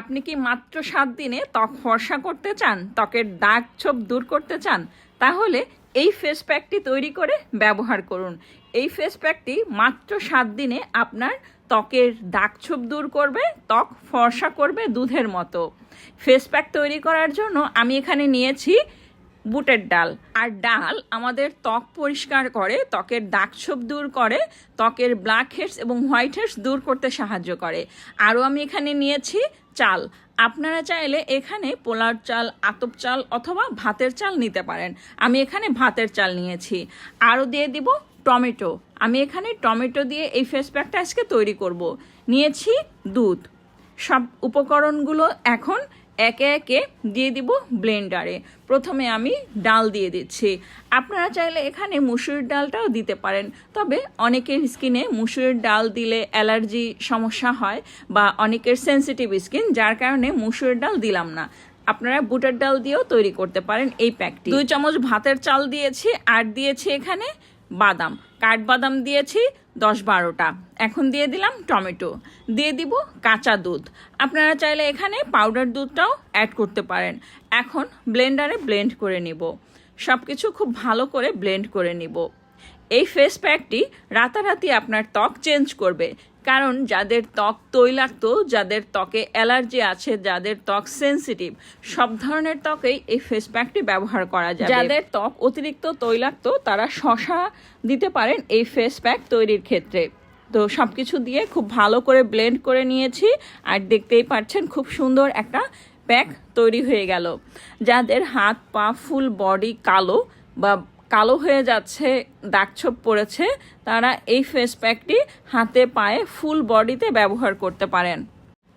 আপনি কি মাত্র সাত দিনে ত্বক ফর্সা করতে চান, ত্বকের দাগ ছোপ দূর করতে চান? তাহলে এই ফেস প্যাকটি তৈরি করে ব্যবহার করুন। এই ফেস প্যাকটি মাত্র সাত দিনে আপনার ত্বকের দাগ ছোপ দূর করবে, ত্বক ফর্সা করবে দুধের মতো। ফেস প্যাক তৈরি করার জন্য আমি এখানে নিয়েছি বুটের ডাল। আর ডাল আমাদের ত্বক পরিষ্কার করে, ত্বকের দাগছোপ দূর করে, ত্বকের ব্ল্যাক হেডস এবং হোয়াইট হেডস দূর করতে সাহায্য করে। আরও আমি এখানে নিয়েছি চাল। আপনারা চাইলে এখানে পোলার চাল, আতপ চাল অথবা ভাতের চাল নিতে পারেন। আমি এখানে ভাতের চাল নিয়েছি। আরও দিয়ে দিব টমেটো। আমি এখানে টমেটো দিয়ে এই ফেস প্যাকটা আজকে তৈরি করব। নিয়েছি দুধ। সব উপকরণগুলো এখন একে একে দিয়ে দিব ব্লেন্ডারে। প্রথমে আমি ডাল দিয়ে দিচ্ছি। আপনারা চাইলে এখানে মুসুরির ডালটাও দিতে পারেন। তবে অনেকের স্কিনে মুসুরির ডাল দিলে অ্যালার্জি সমস্যা হয় বা অনেকের সেন্সিটিভ স্কিন, যার কারণে মুসুরির ডাল দিলাম না। আপনারা বুটার ডাল দিয়েও তৈরি করতে পারেন এই প্যাকটি। দুই চামচ ভাতের চাল দিয়েছি, আর দিয়েছি এখানে বাদাম। কাঠবাদাম দিয়েছি দশ বারোটা। এখন দিয়ে দিলাম টমেটো। দিয়ে দিব কাঁচা দুধ। আপনারা চাইলে এখানে পাউডার দুধটাও অ্যাড করতে পারেন। এখন ব্লেন্ডারে ব্লেন্ড করে নিব। সব কিছু খুব ভালো করে ব্লেন্ড করে নিব। এই ফেস প্যাকটি রাতারাতি আপনার ত্বক চেঞ্জ করবে। কারণ যাদের ত্বক তৈলাক্ত যাদের ত্বকে অ্যালার্জি আছে যাদের ত্বক সেনসিটিভ সব ধরনের ত্বকেই এই ফেস প্যাকটি ব্যবহার করা যায় যাদের ত্বক অতিরিক্ত তৈলাক্ত তারা শশা দিতে পারেন এই ফেস প্যাক তৈরির ক্ষেত্রে। তো সব কিছু দিয়ে খুব ভালো করে ব্লেন্ড করে নিয়েছি আর দেখতেই পাচ্ছেন খুব সুন্দর একটা প্যাক তৈরি হয়ে গেল। যাদের হাত পা ফুল বডি কালো বা কালো হয়ে যাচ্ছে দাগছোপ পড়েছে, তারা এই ফেস প্যাকটি হাতে পায়ে ফুল বডিতে ব্যবহার করতে পারেন।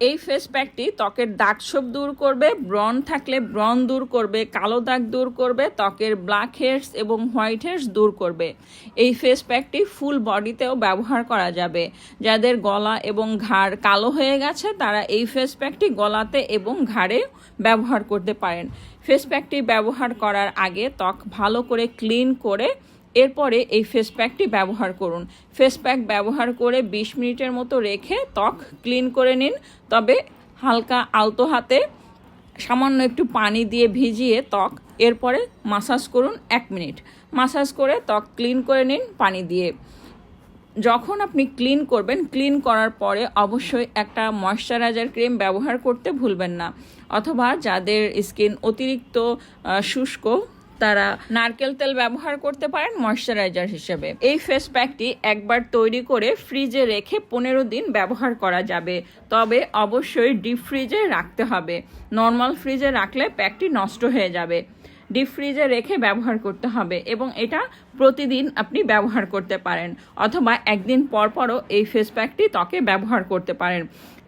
এই ফেস প্যাকটি ত্বকের দাগ দাগছোপ দূর করবে ব্রন থাকলে ব্রন দূর করবে, কালো দাগ দূর করবে, ত্বকের ব্ল্যাক হেডস এবং হোয়াইট হেডস দূর করবে। এই ফেস প্যাকটি ফুল বডিতেও ব্যবহার করা যাবে। যাদের গলা এবং ঘাড় কালো হয়ে গেছে, তারা এই ফেস প্যাকটি গলাতে এবং ঘাড়ে ব্যবহার করতে পারেন। ফেস প্যাকটি ব্যবহার করার আগে ত্বক ভালো করে ক্লিন করে এরপরে এই ফেস প্যাকটি ব্যবহার করুন। ফেস প্যাক ব্যবহার করে ২০ মিনিটের মতো রেখে ত্বক ক্লিন করে নিন। তবে হালকা আলতো হাতে সামান্য একটু পানি দিয়ে ভিজিয়ে ত্বক এরপরে মাসাজ করুন এক মিনিট। মাসাজ করে ত্বক ক্লিন করে নিন পানি দিয়ে। যখন আপনি ক্লিন করবেন, ক্লিন করার পরে অবশ্যই একটা ময়শ্চারাইজার ক্রিম ব্যবহার করতে ভুলবেন না। অথবা যাদের স্কিন অতিরিক্ত শুষ্ক তারা নারকেল তেল ব্যবহার করতে পারেন ময়শ্চারাইজার হিসেবে। এই ফেস প্যাকটি একবার তৈরি করে ফ্রিজে রেখে পনেরো দিন ব্যবহার করা যাবে। তবে অবশ্যই ডিপ ফ্রিজে রাখতে হবে। নর্মাল ফ্রিজে রাখলে প্যাকটি নষ্ট হয়ে যাবে। ডিপ ফ্রিজে রেখে ব্যবহার করতে হবে এবং এটা প্রতিদিন আপনি ব্যবহার করতে পারেন অথবা একদিন পর পরও এই ফেস প্যাকটি ত্বকে ব্যবহার করতে পারেন।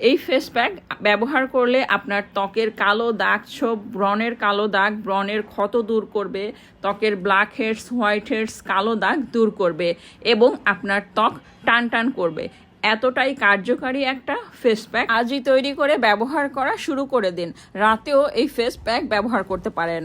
এই ফেস প্যাক ব্যবহার করলে আপনার ত্বকের কালো দাগ ছোপ ব্রণের কালো দাগ, ব্রণের ক্ষত দূর করবে, ত্বকের ব্ল্যাক হেডস হোয়াইট হেডস কালো দাগ দূর করবে এবং আপনার ত্বক টান টান করবে। এতটাই কার্যকারী একটা ফেস প্যাক আজই তৈরি করে ব্যবহার করা শুরু করে দিন। রাতেও এই ফেস প্যাক ব্যবহার করতে পারেন।